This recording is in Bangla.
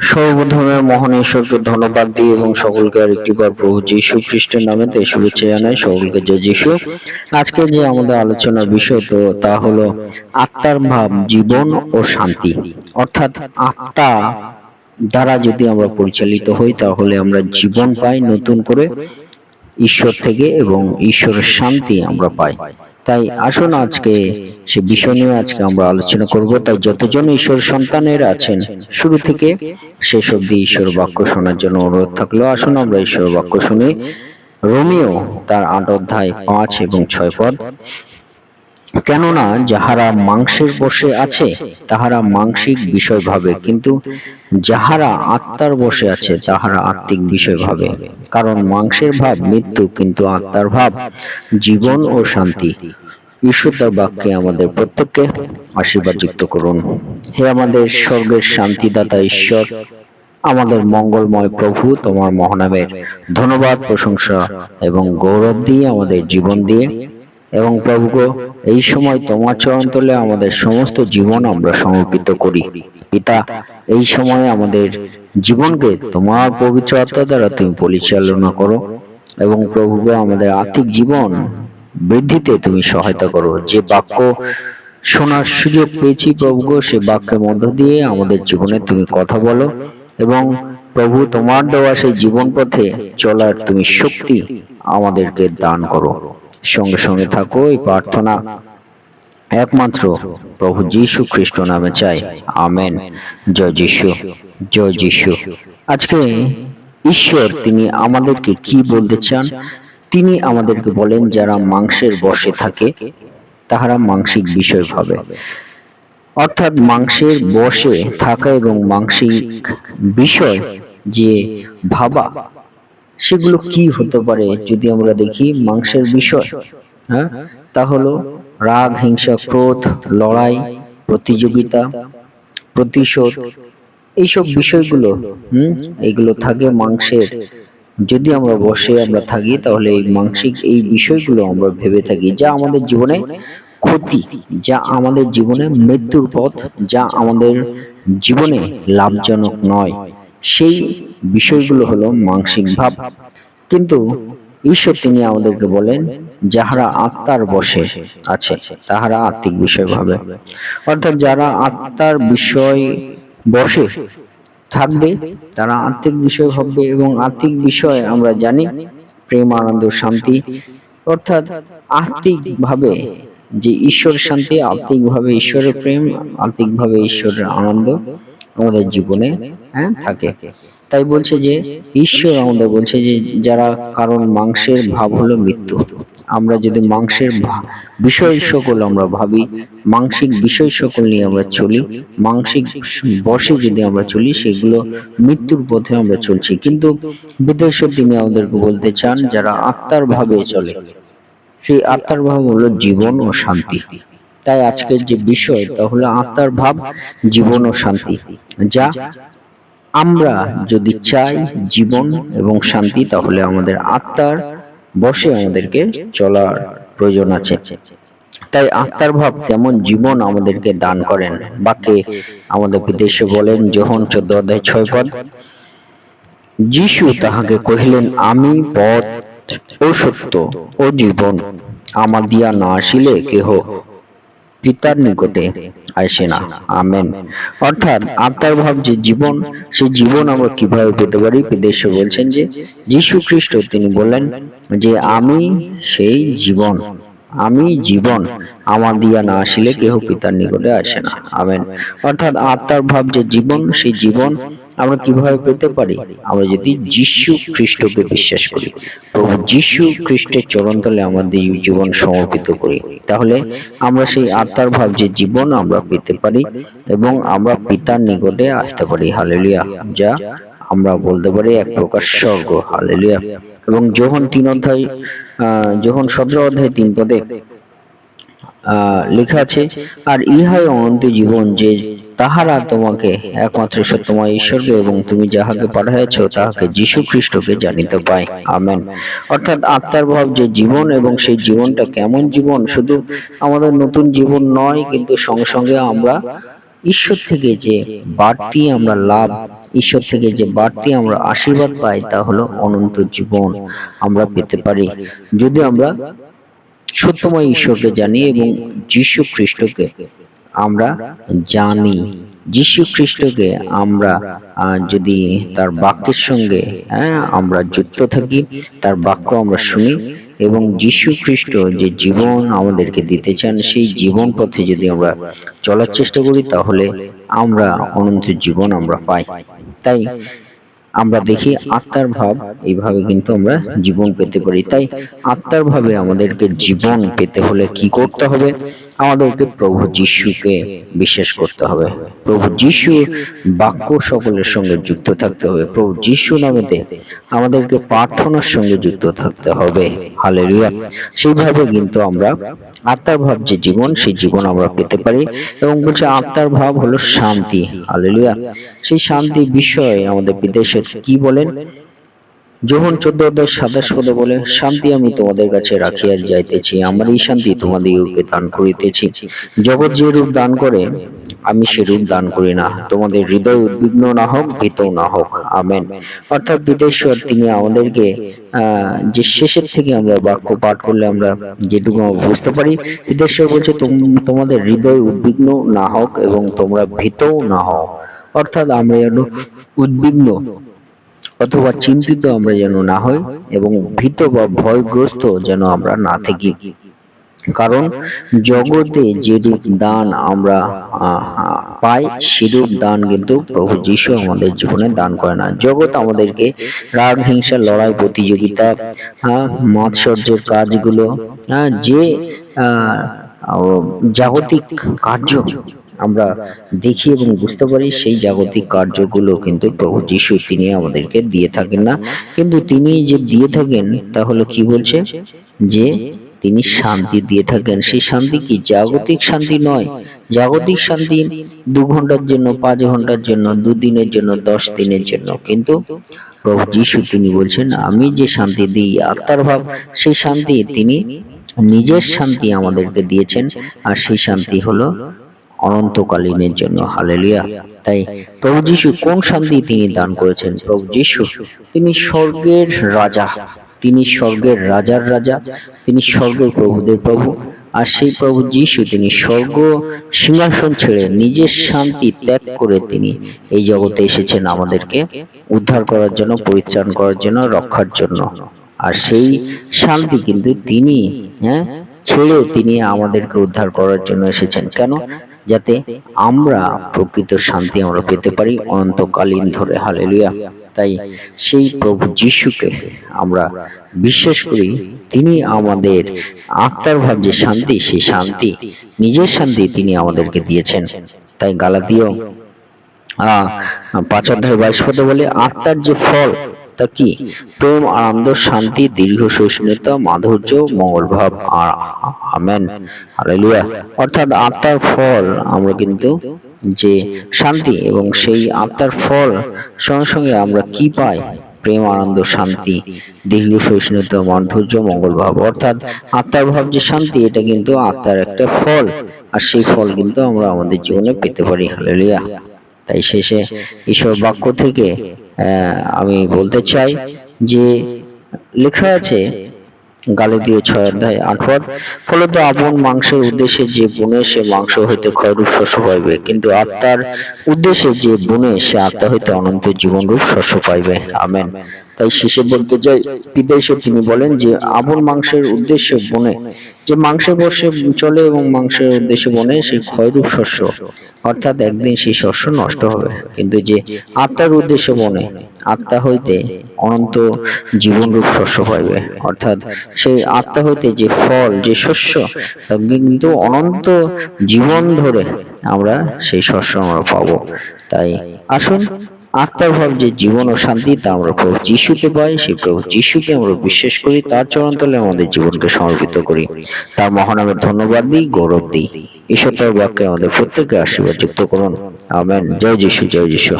সর্বপ্রথমে মহান ঈশ্বরকে ধন্যবাদ দিই এবং সকলকে আরেকটিবার প্রভু যীশু খ্রিস্টের নামে তে শুভেচ্ছা জানাই। সকলকে জয় যীশু। আজকে যে আমাদের আলোচনার বিষয় তো তা হলো আত্মার ভাব, জীবন ও শান্তি। অর্থাৎ আত্মা দ্বারা যদি আমরা পরিচালিত হই, তাহলে আমরা জীবন পাই নতুন করে। ঈশ্বর থেকে এবং ঈশ্বরের শান্তি আমরা পাই। তাই আসুন আজকে সে বিষয় নিয়ে আজকে আমরা আলোচনা করব। তাই যতজন ঈশ্বর সন্তানের আছেন, শুরু থেকে শেষ অবধি ঈশ্বর বাক্য শোনার জন্য অনুরোধ থাকল। আসুন আমরা ঈশ্বর বাক্য শুনি। রোমিও তার আট অধ্যায় পাঁচ এবং ছয় পদ। কেননা যাহারা মাংসের বসে আছে তাহারা মাংসিক বিষয় ভাবে কিন্তু যাহারা আত্মার বসে আছে তাহারা আত্মিক বিষয় ভাবে। কারণ মাংসের ভাব মৃত্যু কিন্তু আত্মার ভাব জীবন ও শান্তি। ঈশ্বর তার বাক্যে আমাদের প্রত্যেককে আশীর্বাদ যুক্ত করুন। হে আমাদের স্বর্গের শান্তিদাতা ঈশ্বর আমাদের মঙ্গলময় প্রভু তোমার মহানামের ধন্যবাদ প্রশংসা এবং গৌরব দিয়ে আমাদের জীবন দিয়ে। এবং প্রভু গো, এই সময় তোমার চরণতলে আমাদের সমস্ত জীবন আমরা সমর্পিত করি। পিতা এই সময় আমাদের জীবনকে তোমার পবিত্র আত্মা দ্বারা তুমি পরিচালনা করো এবং প্রভু গো, আমাদের আর্থিক জীবন বৃদ্ধিতে তুমি সহায়তা করো। যে বাক্য শোনার সুযোগ পেয়েছি প্রভু সে বাক্যের মধ্য দিয়ে আমাদের জীবনে তুমি কথা বলো এবং প্রভু তোমার দেওয়া সেই জীবন পথে চলার তুমি শক্তি আমাদেরকে দান করো। সঙ্গে সঙ্গে থাকো এই প্রার্থনা একমাত্র প্রভু যীশু খ্রিস্ট নামে চাই। আমেন। জয় যীশু। জয় যীশু। আজকে ঈশ্বর তিনি আমাদেরকে কি বলতে চান? তিনি আমাদেরকে বলেন যারা মাংসের বশে থাকে তাহারা মাংসিক বিষয় ভাবে। অর্থাৎ মাংসের বশে থাকা এবং মাংসিক বিষয় যে ভাবা সেগুলো কি হতে পারে? যদি আমরা দেখি মাংসের বিষয় হ্যাঁ? তা হলো রাগ হিংসা ক্রোধ লড়াই প্রতিযোগিতা প্রতিশোধ এইসব বিষয়গুলো হুম? এগুলো থাকে মাংসের। যদি আমরা বসে আমরা থাকি তাহলে এই মানসিক এই বিষয়গুলো আমরা ভেবে থাকি যা আমাদের জীবনে ক্ষতি যা আমাদের জীবনে মৃত্যুর পথ যা আমাদের জীবনে লাভজনক নয়। সেই বিষয়গুলো হলো মানসিক ভাব। কিন্তু ঈশ্বর তিনি আমাদেরকে বলেন, যাহারা আত্মার বসে আছে, তাহারা আত্মিক বিষয় ভাবে। অর্থাৎ যারা আত্মার বিষয় বসে থাকবে, তারা আত্মিক বিষয় ভাববে এবং আত্মিক বিষয় আমরা জানি, প্রেম, আনন্দ, শান্তি। অর্থাৎ আত্মিক ভাবে যে ঈশ্বর শান্তি, আত্মিক ভাবে ঈশ্বরের প্রেম, আত্মিক ভাবে ঈশ্বরের আনন্দ আমাদের জীবনে হ্যাঁ থাকে। তাই বলছে যে, ঈশ্বর আমাদের বলছে যে, যারা কারণ মাংসের ভাব হলো মৃত্যু। আমরা যদি মাংসের বিষয় সকল আমরা ভাবি, মাংসিক বিষয় সকল নিয়ে আমরা চলি, মাংসিক বসে যদি আমরা চলি, সেগুলো মৃত্যুর পথে আমরা চলছি। কিন্তু বিদেশের তিনি আমাদেরকে বলতে চান, যারা আত্মার ভাবে চলে, সেই আত্মার ভাব হলো জীবন ও শান্তি। তাই আজকের যে বিষয়, তা হলো আত্মার ভাব, জীবন ও শান্তি, যা আমরা যদি চাই জীবন এবং শান্তি তাহলে আমাদের আত্মার বসে আমাদেরকে চলার প্রয়োজন আছে। তাই আত্মার ভাব কেমন জীবন আমাদেরকে দান করেন? বাক্যে আমাদের বিদেশে বলেন যখন চোদ্দ অধ্যায় ছয় পদ যিশু তাহাকে কহিলেন আমি পথ ও সত্য ও জীবন। আমার দিয়া না আসিলে কেহ পিতার নিকটে আসে না। আমেন। অর্থাৎ আত্মার ভাব যে জীবন সেই জীবন আমরা কীভাবে পেতে পারি? বিদেশে বলছেন যে যীশু খ্রিস্ট তিনি বললেন যে আমি সেই জীবন আমি জীবন আমার দিয়া না আসিলে কেহ পিতার নিকটে আসে না। আমেন। অর্থাৎ আত্মার ভাব যে জীবন সেই জীবন আমরা কীভাবে পেতে পারি? আমরা যদি যীশু খ্রিস্টকে বিশ্বাস করি। প্রভু যীশু খ্রিস্টের চরণতলে আমাদের জীবন সমর্পিত করি। তাহলে আমরা সেই আত্মার ভাব যে জীবন আমরা পেতে পারি এবং আমরা পিতার নিকটে আসতে পারি। হালেলুয়া। যা আমরা বলতে পারি এক প্রকার স্বর্গ। হালেলুয়া। এবং যখন তিন অধ্যায় যখন সতেরো অধ্যায় তিন পদে লেখা আছে, আর ইহাই অনন্ত জীবন যে তাহারা তোমাকে একমাত্র সত্যময় ঈশ্বরকে এবং তুমি যাহাকে পাঠাইয়াছ, তাহাকে যীশু খ্রিস্টকে জানিতে পায়। আমেন। অর্থাৎ আত্মার ভাব যে জীবন এবং সেই জীবনটা কেমন জীবন, শুধু আমাদের নতুন জীবন নয়, কিন্তু সঙ্গে সঙ্গে আমরা ঈশ্বর থেকে যে বাড়তি আমরা লাভ, ঈশ্বর থেকে যে বাড়তি আমরা আশীর্বাদ পাই, তা হলো অনন্ত জীবন আমরা পেতে পারি। যদি আমরা সত্যময় ঈশ্বরকে জানি এবং যীশু খ্রিস্টকে আমরা জানি। যীশু খ্রিস্টকে আমরা যদি তার বাক্যের সঙ্গে হ্যাঁ আমরা যুক্ত থাকি, তার বাক্য আমরা শুনি এবং যীশু খ্রিস্ট যে জীবন আমাদেরকে দিতে চান, সেই জীবন পথে যদি আমরা চলার চেষ্টা করি, তাহলে আমরা অনন্ত জীবন আমরা পাই। তাই আমরা দেখি আত্মার ভাব, এইভাবে কিন্তু আমরা জীবন পেতে পারি। তাই আত্মার ভাবে আমাদেরকে জীবন পেতে হলে কি করতে হবে? আমাদেরকে প্রভু যিশুকে বিশ্বাস করতে হবে। প্রভু যিশু বাক্য সকলের সঙ্গে যুক্ত থাকতে হবে। প্রভু যিশু নামেতে আমাদেরকে প্রার্থনার সঙ্গে যুক্ত থাকতে হবে। হালেলুয়া। সেইভাবে কিন্তু আমরা আত্মার ভাব যে জীবন, সেই জীবন আমরা পেতে পারি এবং বলছে আত্মার ভাব হলো শান্তি। হালেলুয়া। সেই শান্তি বিষয়ে আমাদের বিদেশে কি বলেন? যখন চোদ্দ অধ্যায় সাতাশ পদে বলে, শান্তি আমি তোমাদের কাছে রাখিয়া যাইতেছি আমার এই শান্তি তোমাদিগকে দান করিতেছি। জগৎ যে রূপ দান করে, আমি সে রূপ দান করি না। তোমাদের হৃদয় উদ্বিগ্ন না হোক, ভীত না হোক। আমেন। অর্থাৎ বিদেশ্বর তিনি আমাদেরকে যে শেষের থেকে আমরা বাক্য পাঠ করলে আমরা যেটুকু বুঝতে পারি বিদেশ্বর বলছে, তোম- তোমাদের হৃদয় উদ্বিগ্ন না হোক এবং তোমরা ভীতও না হও। অর্থাৎ আমরা উদ্বিগ্ন অথবা চিন্তিত আমরা যেন না হই এবং ভীত বা ভয়গ্রস্ত যেন আমরা না থাকি। কারণ জগতে যেরূপ দান আমরা পাই সেরূপ দান কিন্তু প্রভু যিশু আমাদের জীবনে দান করে না। জগৎ আমাদেরকে রাগ হিংসা লড়াই প্রতিযোগিতা হ্যাঁ, মাৎসর্যের কাজগুলো হ্যাঁ, যে জাগতিক কার্য আমরা দেখি এবং বুঝতে পারি সেই জাগতিক কার্যগুলো কিন্তু প্রভু যিশু তিনি আমাদেরকে দিয়ে থাকেন না। কিন্তু তিনি যে দিয়ে থাকেন তাহলে কি বলছে? যে তিনি শান্তি দিয়ে থাকেন। সেই শান্তি কি জাগতিক শান্তি নয়? জাগতিক শান্তি দু ঘণ্টার জন্য, পাঁচ ঘণ্টার জন্য দুদিনের জন্য, দশ দিনের জন্য। কিন্তু প্রভু যিশু তিনি বলছেন, আমি যে শান্তি দিই, আত্মার ভাব, সেই শান্তি তিনি নিজের শান্তি আমাদেরকে দিয়েছেন। আর সেই শান্তি হলো অনন্তকালীনের জন্য, হালেলুয়া। তাই প্রভু যিশু কোন শান্তি তিনি দান করেছেন? প্রভু যিশু, তিনি স্বর্গের রাজা। তিনি স্বর্গের রাজার রাজা। তিনি স্বর্গের প্রভুদের প্রভু। আর সেই প্রভু যিশু, তিনি স্বর্গ সিংহাসন ছেড়ে নিজের শান্তি ত্যাগ করে তিনি এই জগতে এসেছেন আমাদেরকে উদ্ধার করার জন্য, পরিত্রাণ করার জন্য, রক্ষার জন্য। আর সেই শান্তি কিন্তু তিনি হ্যাঁ ছেড়ে তিনি আমাদেরকে উদ্ধার করার জন্য এসেছেন। কেন? যাতে আমরা প্রকৃত শান্তি আমরা পেতে পারি অনন্তকালীন ধরে। হালেলুয়া। তাই সেই প্রভু যিশুকে আমরা বিশ্বাস করি, তিনি আমাদের আত্মার ভাব যে শান্তি, সেই শান্তি, নিজের শান্তি তিনি আমাদেরকে দিয়েছেন। তাই গালাতীয়, আহ, পাঁচ অধ্যায় বাইশ পদে বলে, আত্মার যে ফল তা কি? প্রেম, আনন্দ, শান্তি, দীর্ঘ সহিষ্ণুতা, মাধুর্য মঙ্গলভাব আর আমেন। হালেলুয়া। অর্থাৎ আত্মার ফল আমরা কিন্তু যে শান্তি এবং সেই আত্মার ফল, সঙ্গে সঙ্গে আমরা কি পাই? প্রেম, আনন্দ, শান্তি, দীর্ঘ সহিষ্ণুতা, মাধুর্য মঙ্গলভাব অর্থাৎ আত্মার ভাব যে শান্তি, এটা কিন্তু আত্মার একটা ফল, আর সেই ফল কিন্তু আমরা আমাদের জীবনে পেতে পারি। হালেলুয়া। তাই শেষে ঈশ্বর বাক্য থেকে আমি বলতে চাই যে লেখা আছে গালিদীয় ছয় অধ্যায় আট পদ, ফলত আপন মাংসের উদ্দেশ্যে যে বুনে সে মাংস হইতে ক্ষয়রূপ শস্য পাইবে, কিন্তু আত্মার উদ্দেশ্যে যে বুনে সে আত্মা হইতে অনন্ত জীবনরূপ শস্য পাইবে। আমেন। তাই শেষে বলতে চাই বিদেশে তিনি বলেন যে, আপন মাংসের উদ্দেশ্যে বনে যে মাংসের বর্ষে চলে এবং মাংসের উদ্দেশ্যে বনে, সে ক্ষয়রূপ শস্য। অর্থাৎ একদিন সেই শস্য নষ্ট হবে। কিন্তু যে আত্মার উদ্দেশ্যে বনে, আত্মা হইতে অনন্ত জীবনরূপ শস্য পাইবে। অর্থাৎ সেই আত্মা হইতে যে ফল, যে শস্য কিন্তু অনন্ত জীবন ধরে আমরা সেই শস্য আমরা পাবো। তাই আসুন আত্মার ভাব যে জীবন ও শান্তি তা আমরা প্রভু যিশুকে পাই সেই প্রভু যিশুকে আমরা বিশ্বাস করি, তার চরণতলে আমাদের জীবনকে সমর্পিত করি। তার মহানামে ধন্যবাদ দিই, গৌরব দিই। ঈশ্বর বাক্যে আমাদের প্রত্যেককে আশীর্বাদ যুক্ত করুন। আমেন। জয় যিশু জয় যিশু।